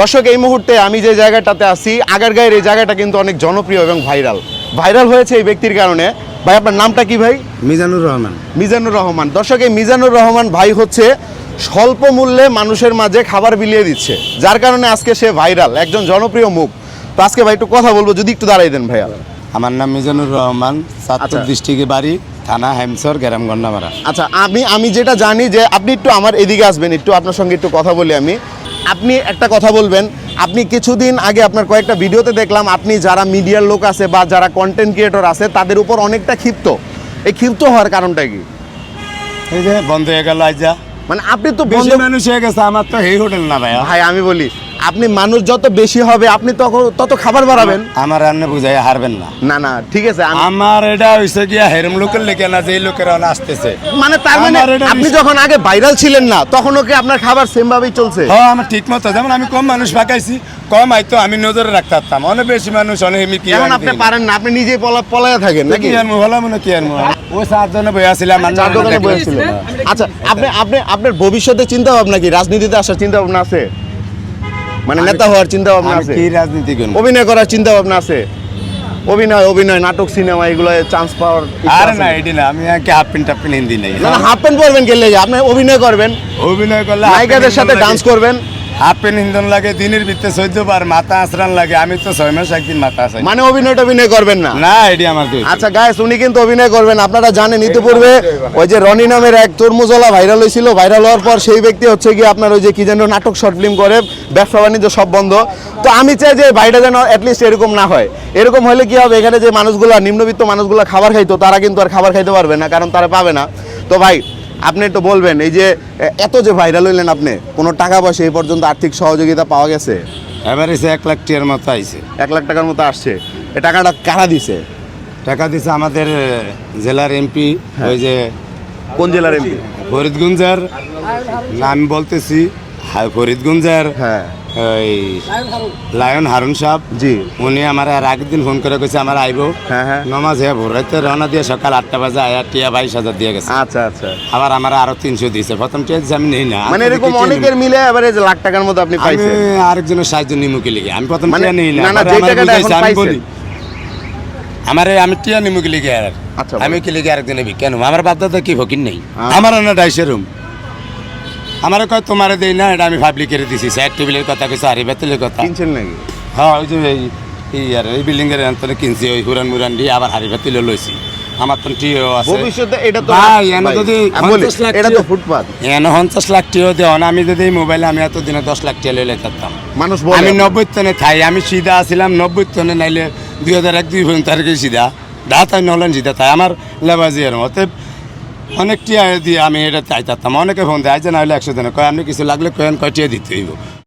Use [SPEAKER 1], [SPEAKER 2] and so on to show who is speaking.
[SPEAKER 1] দর্শক এই মুহূর্তে আমি যে জায়গাটাতে আছি আগারগাঁয়ের এই জায়গাটা কিন্তু অনেক জনপ্রিয় এবং ভাইরাল। ভাইরাল হয়েছে এই ব্যক্তির কারণে। ভাই আপনার নামটা কি ভাই?
[SPEAKER 2] মিজানুর রহমান।
[SPEAKER 1] মিজানুর রহমান। দর্শক এই মিজানুর রহমান ভাই হচ্ছে স্বল্প মূল্যে মানুষের মাঝে খাবার বিলিয়ে দিচ্ছে। যার কারণে আজকে সে ভাইরাল একজন জনপ্রিয় মুখ। তো আজকে ভাই একটু কথা বলব যদি একটু দাঁড়াই দেন ভাইয়া।
[SPEAKER 2] আমার নাম মিজানুর রহমান চাঁদপুর
[SPEAKER 1] আচ্ছা।
[SPEAKER 2] ডিস্ট্রিক্টে বাড়ি থানা হেমসর গ্রাম গন্ডামারা
[SPEAKER 1] আচ্ছা আমি আমি যেটা জানি যে আপনি একটু আমার এদিকে আসবেন একটু আপনার সঙ্গে একটু কথা বলি আমি। আপনি একটা কথা বলবেন আপনি কিছুদিন আগে আপনার কয়েকটা ভিডিওতে দেখলাম আপনি যারা মিডিয়ার লোক আছে বা যারা কন্টেন্ট ক্রিয়েটর আছে তাদের উপর অনেকটা ক্ষিপ্ত। এই ক্ষিপ্ত হওয়ার কারণটা কি?
[SPEAKER 2] এই যে বন্ধ হয়ে গেল আইজা।
[SPEAKER 1] মানে আপনি তো
[SPEAKER 2] বেশি
[SPEAKER 1] বন্ধ
[SPEAKER 2] মানুষ হয়ে গেছে আমার তো এই হোটেল না
[SPEAKER 1] ভাই আমি বলি আপনি মানুষ যত বেশি হবে আপনি তখন তত খাবার বাড়াবেন।
[SPEAKER 2] আমার রান্না বুঝাই হারবেন না।
[SPEAKER 1] না না ঠিক আছে আমি-
[SPEAKER 2] আমার এটা হইছে গিয়া হেরম লোকের লেগে না যে লোকেরা আসতেছে।
[SPEAKER 1] মানে তার মানে
[SPEAKER 2] আমার এটা
[SPEAKER 1] আপনি যখন আগে ভাইরাল ছিলেন না তখন ওকে আপনার খাবার সেম ভাবেই চলছে?
[SPEAKER 2] হ্যাঁ আমার ঠিক মতো। যেমন আমি কম মানুষ পাকাইছি কম আইতো আমি নজরে রাখতে পারতাম। অনেক বেশি মানুষ অনেক এমনি কি
[SPEAKER 1] এখন আপনি পারেন না আপনি নিজেই পলা পলায় থাকেন নাকি?
[SPEAKER 2] কি আর মু হলাম না কি আর মু ও চারজনে বই আসছিলাম
[SPEAKER 1] চার দোকানে বসেছিলেন আচ্ছা আপনি আপনি আপনার ভবিষ্যতে চিন্তা ভাবনা কি? রাজনীতিতে আসার চিন্তা ভাবনা আছে? মানে নেতা হওয়ার চিন্তা ভাবনা আছে?
[SPEAKER 2] কি রাজনীতি করব?
[SPEAKER 1] অভিনয় করার চিন্তা ভাবনা আছে? অভিনয় অভিনয় নাটক সিনেমা এগুলো চান্স পাওয়ার
[SPEAKER 2] আর না এটি না আমি কি হাফ প্যান্ট টাপ প্যান্ট হিন্দি নাই।
[SPEAKER 1] না হাফ প্যান্ট পরবেন গেলে আপনি অভিনয় করবেন।
[SPEAKER 2] অভিনয় করলে
[SPEAKER 1] নায়িকাদের সাথে ডান্স করবেন।
[SPEAKER 2] হাফ হিন্দন লাগে দিনের চোদ্দ বার মাথা লাগে আমি তো ছয় মাস একদিন মাথা
[SPEAKER 1] মানে অভিনয় অভিনয় করবেন না?
[SPEAKER 2] না এটি আমার
[SPEAKER 1] আচ্ছা গায়ে উনি কিন্তু অভিনয় করবেন আপনারা জানেন ইতিপূর্বে ওই যে রনি নামের এক তরমুজলা ভাইরাল হয়েছিল। ভাইরাল হওয়ার পর সেই ব্যক্তি হচ্ছে কি আপনার ওই যে কি যেন নাটক শর্ট ফিল্ম করে ব্যবসা বাণিজ্য সব বন্ধ। তো আমি চাই যে ভাইটা যেন অ্যাটলিস্ট এরকম না হয়। এরকম হলে কি হবে? এখানে যে মানুষগুলো নিম্নবিত্ত মানুষগুলো খাবার খাইতো তারা কিন্তু আর খাবার খাইতে পারবে না কারণ তারা পাবে না। তো ভাই আপনি একটু বলবেন এই যে এত যে ভাইরাল হইলেন আপনি কোনো টাকা পয়সা এই পর্যন্ত আর্থিক সহযোগিতা পাওয়া গেছে?
[SPEAKER 2] এভারেজে এক লাখ টিয়ার মতো আইছে।
[SPEAKER 1] এক লাখ টাকার মতো আসছে। এ টাকাটা কারা দিছে?
[SPEAKER 2] টাকা দিছে আমাদের জেলার এমপি ওই যে
[SPEAKER 1] কোন জেলার এমপি?
[SPEAKER 2] ফরিদগঞ্জের নাম বলতেছি। ফরিদগঞ্জের
[SPEAKER 1] হ্যাঁ।
[SPEAKER 2] ওই লায়ন হারুন। সাহেব।
[SPEAKER 1] জি।
[SPEAKER 2] উনি আমার আর আগের দিন ফোন করে কইছে আমার আইব।
[SPEAKER 1] হ্যাঁ হ্যাঁ।
[SPEAKER 2] নমাজ হ্যাঁ ভোর রাতে রওনা দিয়ে সকাল আটটা বাজে আয়া টিয়া বাইশ হাজার দিয়ে গেছে।
[SPEAKER 1] আচ্ছা আচ্ছা।
[SPEAKER 2] আবার আমার আরও তিনশো দিয়েছে। প্রথম টিয়া দিয়েছে আমি নেই না।
[SPEAKER 1] মানে এরকম
[SPEAKER 2] কিছু
[SPEAKER 1] অনেকের মিলে এভারেজ লাখ টাকার মতো আপনি পাইছেন।
[SPEAKER 2] আরেকজনের সাহায্য নিমুখে লিগে আমি প্রথম
[SPEAKER 1] মানে-
[SPEAKER 2] টিয়া নেই না
[SPEAKER 1] না, না, যে
[SPEAKER 2] আমার
[SPEAKER 1] টাকাটা এখন
[SPEAKER 2] আমি
[SPEAKER 1] পাইছেন।
[SPEAKER 2] আমার আমি টিয়া নিমুখে লিগে আর।
[SPEAKER 1] আচ্ছা,
[SPEAKER 2] আমি কি লিগে আরেকজনে কেন আমার বাপ দাদা কি ফকির নেই?
[SPEAKER 1] আচ্ছা।
[SPEAKER 2] আমার না ডাইসে রুম আমার কয় তোমারে দেই না এটা আমি পাবলিক করে দিছি স্যার টেবিলের কথা কইছে আরি বেতলের কথা।
[SPEAKER 1] কিনছেন নাকি?
[SPEAKER 2] হ্যাঁ ওই যে এই আর এই বিল্ডিং এর অন্তরে কিনছি ওই হুরান মুরান দিয়ে আবার হারি ভাতিলে লইছি। আমার তো টিও আছে।
[SPEAKER 1] ভবিষ্যতে এটা তো
[SPEAKER 2] ভাই, এনে যদি
[SPEAKER 1] আমি
[SPEAKER 2] 50 লাখ
[SPEAKER 1] এটা তো
[SPEAKER 2] টিয়া-
[SPEAKER 1] ফুটপাত।
[SPEAKER 2] এনে পঞ্চাশ লাখ টিও দেওয়া না আমি যদি মোবাইলে আমি এত দিনে দশ লাখ টিয়া লইলে থাকতাম।
[SPEAKER 1] মানুষ বলে।
[SPEAKER 2] আমি নব্বই টনে খাই আমি সিধা আসছিলাম নব্বই টনে নাইলে দুই হাজার এক দুই পর্যন্ত আর কি সিধা। দা তাই নলেন সিধা তাই আমার লেবাজি আর অতএব অনেক টিয়া দিয়ে আমি এটা চাইতাম। অনেকে ফোন দেয় যে না হলে একশো দিনে। কয় আপনি কিছু লাগলে কয়েন কয় টিয়া দিতে হইব?